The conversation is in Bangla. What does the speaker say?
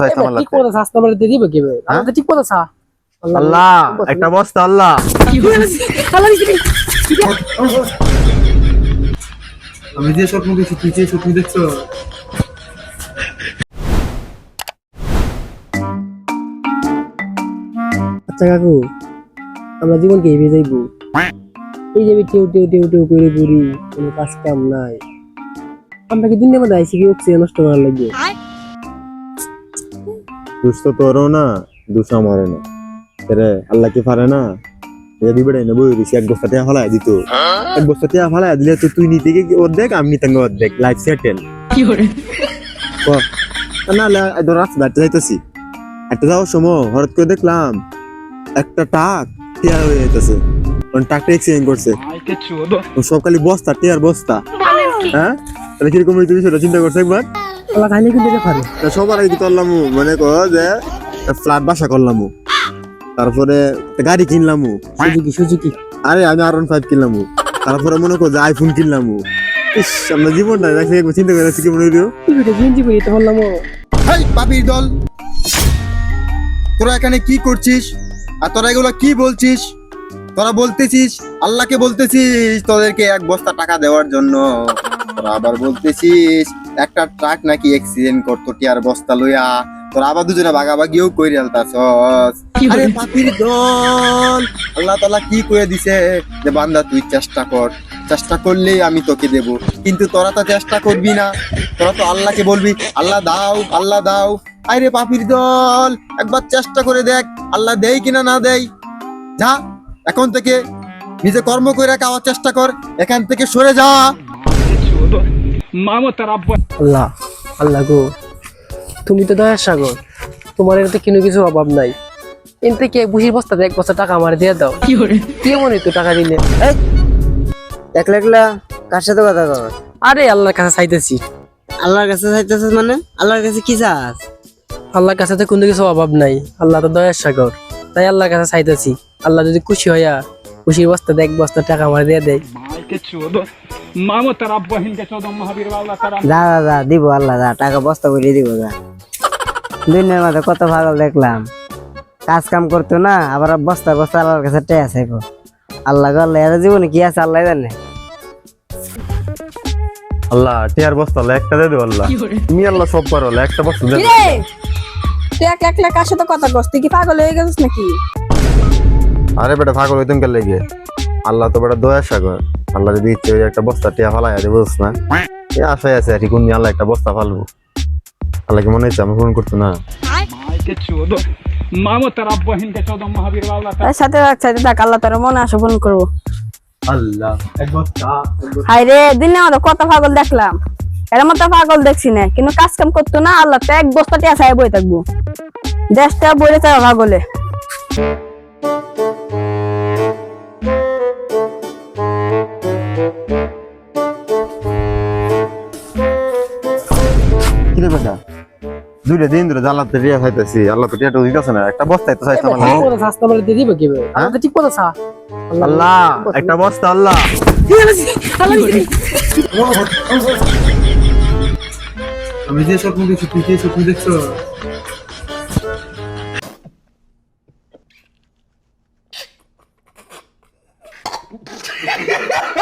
চাইতাম আল্লাহ ঠিক মতো শাস্তি আমরা দিয়ে দিবে কেবে আমাদের ঠিক মতো চা আল্লাহ একটা বস্তা আল্লাহ। আমি যে স্বপ্ন দেখছি তুই যে স্বপ্ন দেখছ। আচ্ছা কাকু আমরা জীবনকে এগিয়ে যাইবো? এই যাবি টেউ টেউ টেউ টেউ করে ঘুরি কোনো কাজ কাম নাই। আমরা কি দিনের মধ্যে আইসি কি অক্সিজেন নষ্ট করার লাগবে? দুষ তো তোরও না দুষ আমারও না। রে আল্লাহ কি পারে না? এ দুই বেড়ে নেব এক বস্তা টিয়া ফালাই দিত। এক বস্তা টিয়া ফালাই দিলে তো তুই নিতে গিয়ে অর্ধেক আমি নিতে অর্ধেক। লাইফ সেটেল না ধর রাস্তা দাঁড়তে যাইতেছি। একটা যাওয়ার সময় হঠাৎ করে দেখলাম একটা টাক টিয়া হয়ে যাইতেছে। টাকটা এক্সিডেন্ট করছে। ও সব খালি বস্তা টিয়ার বস্তা। হ্যাঁ? তাহলে কীরকম হইতে বিষয়টা চিন্তা করছে একবার? আল্লাহ কিন্তু এটা পারে। তা সবার আগে করলাম মানে কো যে ফ্ল্যাট বাসা করলাম। তারপরে গাড়ি কিনলাম। Suzuki Suzuki. আরে আমি আর ওয়ান ফাইভ কিনলাম। তারপরে মনে কর যে আইফোন কিনলাম। ইস আমরা জীবনটা দেখে একবার চিন্তা করে কি মনে হইল। এটা বললাম হাই পাপির দল! তোরা এখানে কি করছিস? আর তোরা এগুলো কি বলছিস? তোরা বলতেছিস আল্লাহকে বলতেছিস তোদেরকে এক বস্তা টাকা দেওয়ার জন্য। তোরা আবার বলতেছিস একটা ট্রাক নাকি অ্যাক্সিডেন্ট করতো টিয়ার বস্তা লইয়া। তোরা আবার দুজনে ভাগাভাগিও কইরে আলতাছস আরে পাপির দল আল্লাহ তাআলা কি কয়ে দিছে? যে বান্দা তুই চেষ্টা কর। চেষ্টা করলেই আমি তোকে দেব। কিন্তু তোরা তো চেষ্টা করবি না। তোরা তো আল্লাহকে বলবি আল্লাহ দাও আল্লাহ দাও। আরে পাপির দল একবার চেষ্টা করে দেখ আল্লাহ দেয় কিনা না দেয়। যা এখন থেকে নিজে কর্ম করে খাওয়ার চেষ্টা কর এখান থেকে সরে যা। আল্লাহ আল্লাহ গো। তুমি তো দয়ার সাগর। তোমার এতে কোনো কিছু অভাব নাই। এন থেকে এক বুঝির বস্তাতে এক বস্তা টাকা আমার দিয়ে দাও? কি মনে তো টাকা দিলে। একলা একলা কার সাথে কথা কর আরে আল্লাহর কাছে চাইতেছি। আল্লাহর কাছে চাইতেছিস মানে? আল্লাহর কাছে কি চাস? আল্লাহর কাছে তো কোনো কিছু অভাব নাই। আল্লাহ তো দয়ার সাগর। তাই আল্লাহর কাছে চাইতেছি। আল্লাহ যদি খুশি হইয়া খুশির বস্তাতে এক বস্তা টাকা আমার দিয়ে দেয়। যা যা যা দিব আল্লাহ যা টাকা বস্তা করে দিব যা। দিনের মাঝে কত পাগল দেখলাম। কাজ কাম করতো না আবার বস্তা বস্তা আল্লাহর কাছে টেয়া চাইব আল্লাহ গো আল্লাহ এর জীবনে কি আছে আল্লাহ জানে? আল্লাহ টিয়ার বস্তা আল্লাহ একটা দিয়ে দেবো আল্লাহ। তুমি আল্লাহ সব পারো একটা বস্তা কিরে? তুই এক এক কার সাথে কথা কস তুই কি পাগল হয়ে গেছিস নাকি? আরে বেটা পাগল হইতাম কে লেগে? আল্লাহ তো বেটা দয়া সাগর। আল্লাহ যদি ইচ্ছে একটা বস্তা টিয়া ফালাই বুঝছ না? আশায় আছে আর কি কোন আল্লাহ একটা বস্তা ফালবো। আল্লাহ কি মনে হচ্ছে? আমি ফোন করতো না? তার সাথে রাখ সাথে থাক, আল্লাহ তার মনে আসো ফোন করব। দিনে পাগল দেখলাম। পাগল দেখছি না, কিন্তু কাজ কাম করতো না তো এক বস্তা টিয়া চাই বই থাকব। দেশটা বইরে চাই পাগলে। কিরে বেটা? দুইটা দিন ধরে আল্লাহ তো রিয়া খাইতেছি আল্লাহ তো রিয়াটা দিতেছে না একটা বস্তায় তো চাইতাম না ঠিক কথা চাইতাম হ্যাঁ? ঠিক কথা আল্লাহ। একটা বস্তা আল্লাহ। আমি যে স্বপ্ন দেখছি তুই যে স্বপ্ন দেখছ। Yeah.